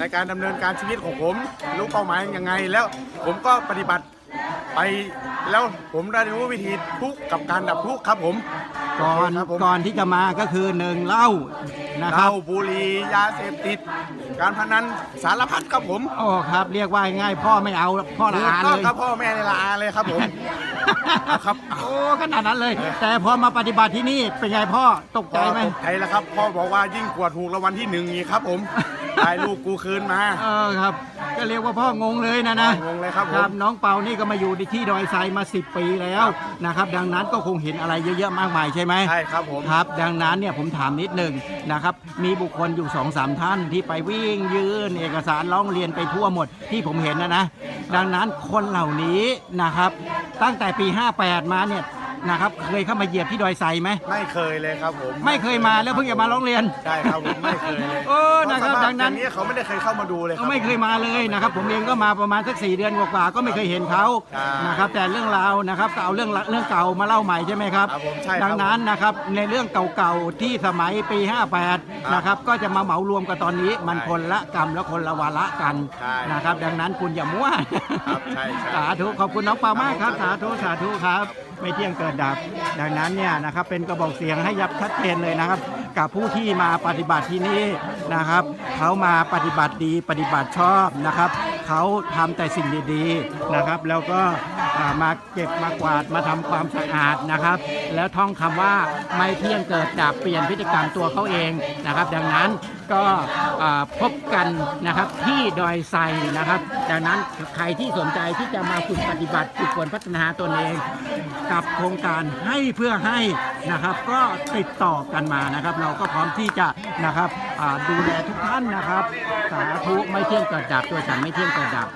ในการดำเนินการชีวิตของผมรู้เป้าหมายยังไง แล้วผมก็ปฏิบัติไปแล้วผมได้รู้วิธีทุกข์กับการดับทุกข์ครับผม ก่อนครับผม ก่อนที่จะมาก็คือหนึ่งเหล้านะคเหรับล้าบุหรี่ยาเสพติด การพนันสารพัดครับผมโอ้ครับ เรียกว่าง่ายพ่อไม่เอาพ่อละอาก็เลยครับพ่อแม่ในละอาเลยครับผมครับ โอ้ขนาดนั้นเลย แต่พอมาปฏิบัติที่นี่เป็นไงพ่อตกใจไหมตกใจแล้วครับ พ่อบอกว่ายิ่งกว่าถูกรางวัลที่หนึ่งอีกครับผม ได้ลูกกูคืนมา เออครับ ก็เรียกว่าพ่องงเลยนะนะงงเลยครับผมน้องเปานี่ก็มาอยู่ที่ดอยไซมา 10 ปีแล้วนะครับ ดังนั้นก็คงเห็นอะไรเยอะๆมากมายใช่ไหมใช่ครับผม ครับ ดังนั้นเนี่ยผมถามนิดหนึ่งนะครับ มีบุคคลอยู่สองสามท่านที่ไปวิ่งยื่นเอกสารร้องเรียนไปทั่วหมดที่ผมเห็นนะนะ ดังนั้นคนเหล่านี้นะครับ ตั้งแต่ปี 58 มาเนี่ย นะครับเคยเข้ามาเหยียบที่ดอยไซไหมไม่เคยเลยครับผมไม่เคยมาแล้วเพิ่งจะมาร้องเรียน ใช่ครับผมไม่เคยเลยเออนะครับเพาสภาพดังนั้นอย่านี้เขาไม่ได้เคยเข้ามาดูเลยครับก็ไม่เคยมาเลยนะครับผมเองก็มาประมาณสักสี่เดือนกว่าๆก็ไม่เคยเห็นเขาใช่นะครับแต่เรื่องราวนะครับก็เอาเรื่องเรื่องเก่ามาเล่าใหม่ใช่ไหมครับครับผมใช่ครับดังนั้นนะครับในเรื่องเก่าๆที่สมัยปี 58นะครับก็จะมาเหมารวมกันตอนนี้มันใช่คนละกรรมและคนละวาระกันใช่นะครับดังนั้นคุณอย่ามั่วครับใช่ใช่สาธุขอบคุณน้องปามากครับ สาธุสาธุครับ ไม่เที่ยงเกิดดับดังนั้นเนี่ยนะครับเป็นกระบอกเสียงให้ยับชัดเจนเลยนะครับ กับผู้ที่มาปฏิบัติที่นี่นะครับเขามาปฏิบัติดีปฏิบัติชอบนะครับ เขาทำแต่สิ่งดีๆนะครับ แล้วก็มาเก็บมากวาดมาทำความสะอาดนะครับ แล้วท่องคำว่าไม่เที่ยงเกิดดับเปลี่ยนพฤติกรรมตัวเขาเองนะครับ ดังนั้นก็พบกันนะครับที่ดอยไซนะครับดังนั้นใครที่สนใจที่จะมาฝึกปฏิบัติฝึกฝนพัฒนาตนเอง กับโครงการให้เพื่อให้นะครับ ก็ติดต่อกันมานะครับ เราก็พร้อมที่จะนะครับ ดูแลทุกท่านนะครับ สาธุไม่เที่ยงเกิดดับตัวฉันไม่เที่ยงเกิดดับ